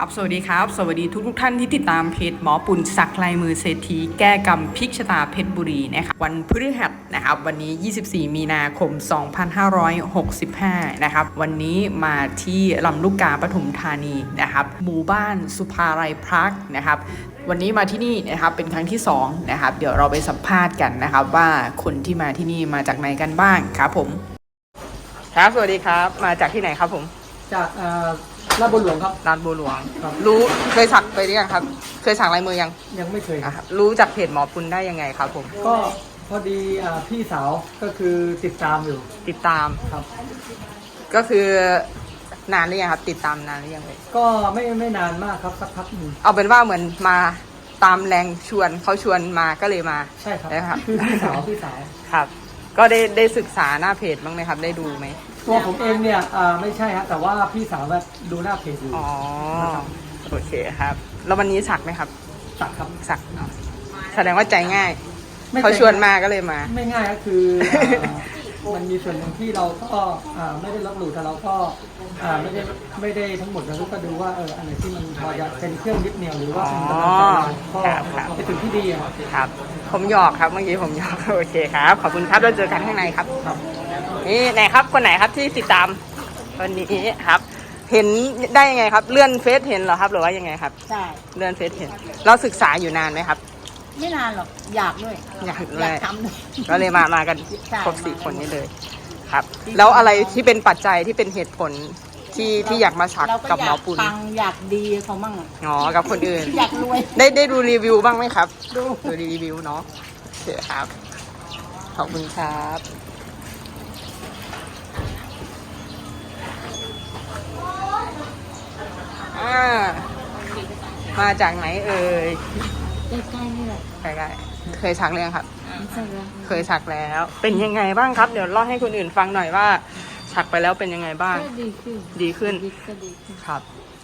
ครับ สวัสดีครับ สวัสดีทุกทุกๆท่านที่ติดตามเพจหมอปุ่นสักลายมือเศรษฐีแก้กรรมพิกชะตาเพชรบุรีนะครับวันพฤหัสนะครับวันนี้ 24 มีนาคม 2565 นะครับวันนี้มาที่ลำลูกกาปทุมธานีนะครับหมู่บ้านสุภาลัยพรักนะครับวันนี้มาที่นี่นะครับเป็นครั้งที่2นะครับเดี๋ยวเราไปสัมภาษณ์กันนะครับว่าคนที่มาที่นี่มาจากไหนกันบ้างครับผม ครับสวัสดีครับมาจากที่ไหนครับผมจากเอ่อ ลาดบัวหลวงครับ ร้านบัวหลวง ครับ รู้เคยสักไปหรือยังครับ เคยสักลายมือยังยังไม่เคย อะครับรู้จากเพจหมอปุณได้ยังไงครับผม ก็พอดีอ่าพี่สาวก็คือติดตามอยู่ติดตาม ครับ ก็คือนานหรือยังครับ ติดตามนานหรือยังเลยก็ไม่ไม่นานมากครับสักพักหนึ่งเอาเป็นว่าเหมือนมาตามแรงชวนเขาชวนมาก็เลยมา ใช่ครับได้ครับ คือพี่สาวพี่สาว ครับ ก็ได้ได้ศึกษาหน้าเพจบ้างไหมครับ ได้ดูไหมตัวผมเองเนี่ยอ่าไม่ใช่ฮะแต่ว่าพี่สาวแบบดูหน้าเพจอยู่อ๋อโอเคครับ แล้ววันนี้สักไหมครับ สักครับสักเนาะแสดงว่าใจง่าย ไม่เขาชวนมาก็เลยมา ไม่ง่ายก็คืออ่า มันมีส่วนหนึ่งที่เราก็อ่าไม่ได้ลบหลู่แต่เราก็อ่าไม่ได้ไม่ได้ทั้งหมดเราก็ดูว่าเอออันไหนที่มันพอจะเป็นเครื่องยึดเหนี่ยวหรือว่าเป็นกำลังใจเราครับครับก็เป็นสิ่งที่ดีอะครับครับ ผมหยอกครับเมื่อกี้ผมหยอกโอเคครับ ขอบคุณครับเราเจอกันข้างในครับ ครับนี่ไหนครับคนไหนครับที่ติดตามวันนี้ครับ เห็นได้ยังไงครับ เลื่อนเฟซเห็นเหรอครับ หรือว่ายังไงครับ ใช่ เลื่อนเฟซเห็น เราศึกษาอยู่นานไหมครับ ไม่นานหรอกอยากด้วยอยากอเลยากทำด้วยก็เลยมามากันใช่ครบสี่คนนี้เลย ครับที่แล้วอะไรที่เป็นปัจจัยที่เป็นเหตุผลที่ที่อยากมาสักเรากับหมอยาอกปุณปังอยากดีเขามั่งอะอ๋อกับคนอื่น อยากรวย ได้ได้ดูรีวิวบ้างไหมครับ ดู ดูรีวิวเนาะโอเคครับ ขอบคุณครับ อ่า มาจากไหนเอ่ย ใกล้ๆนี่แหละใกล้ๆเคยสักเรื่องครับไม่ใช่แล้วเคยสักแล้ว เป็นยังไงบ้างครับ เดี๋ยวเล่าให้คนอื่นฟังหน่อยว่าสักไปแล้วเป็นยังไงบ้าง ก็ดีขึ้นดีขึ้นดีก็ดีขึ้นครับ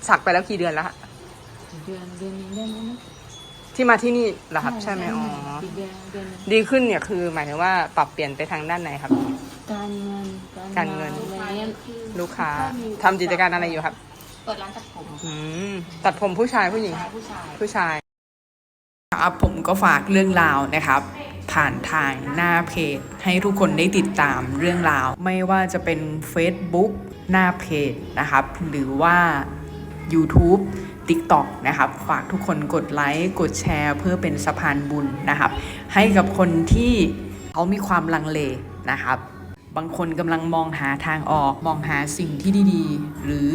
สักไปแล้วกี่เดือนแล้วฮะเดือนเดือนหนึงได้ไหมนะที่มาที่นี่เหรอครับ ใช่ไหมอ๋อกี่เดือนเดือนหนึ่งดีขึ้นเนี่ยคือ หมายถึงว่าปรับเปลี่ยนไปทางด้านไหนครับ การเงินการเงิน อะไรเงี้ยลูกค้าทำกิจการอะไรอยู่ครับ เปิดร้านตัดผมอืมตัดผมผู้ชายผู้หญิงผู้ชาย ผู้ชายครับ ผมก็ฝากเรื่องราวนะครับ ผ่านทางหน้าเพจ ให้ทุกคนได้ติดตามเรื่องราว ไม่ว่าจะเป็น Facebook หน้าเพจนะครับ หรือว่า YouTube TikTok นะครับ ฝากทุกคนกดไลค์กดแชร์เพื่อเป็นสะพานบุญนะครับ ให้กับคนที่เขามีความลังเลนะครับ บางคนกำลังมองหาทางออกมองหาสิ่งที่ดีๆ หรือ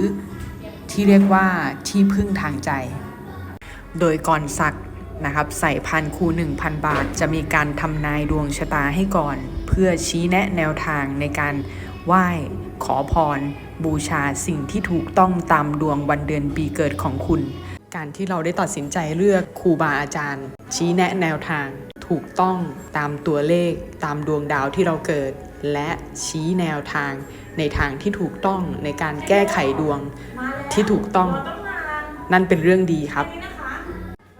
ที่เรียกว่าที่พึ่งทางใจ โดยก่อนสัก นะครับใส่พันคู1,000บาท จะมีการทำนายดวงชะตาให้ก่อน เพื่อชี้แนะแนวทางในการไหว้ขอพร บูชาสิ่งที่ถูกต้องตามดวงวันเดือนปีเกิดของคุณ การที่เราได้ตัดสินใจเลือกครูบาอาจารย์ ชี้แนะแนวทาง ถูกต้องตามตัวเลข ตามดวงดาวที่เราเกิด และชี้แนวทาง ในทางที่ถูกต้องในการแก้ไขดวงที่ถูกต้อง นั่นเป็นเรื่องดีครับ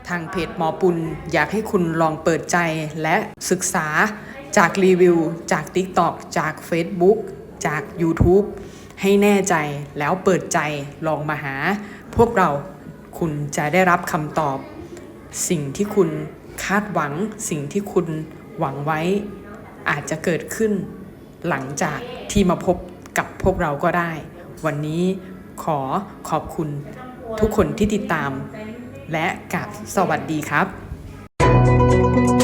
ทางเพจหมอปุณอยากให้คุณลองเปิดใจและศึกษาจากรีวิว จาก TikTok จาก Facebook จาก YouTube ให้แน่ใจแล้วเปิดใจลองมาหา พวกเราคุณจะได้รับคำตอบ สิ่งที่คุณคาดหวัง สิ่งที่คุณหวังไว้ อาจจะเกิดขึ้น หลังจากที่มาพบกับพวกเราก็ได้ วันนี้ขอขอบคุณทุกคนที่ติดตาม และกับสวัสดีครับ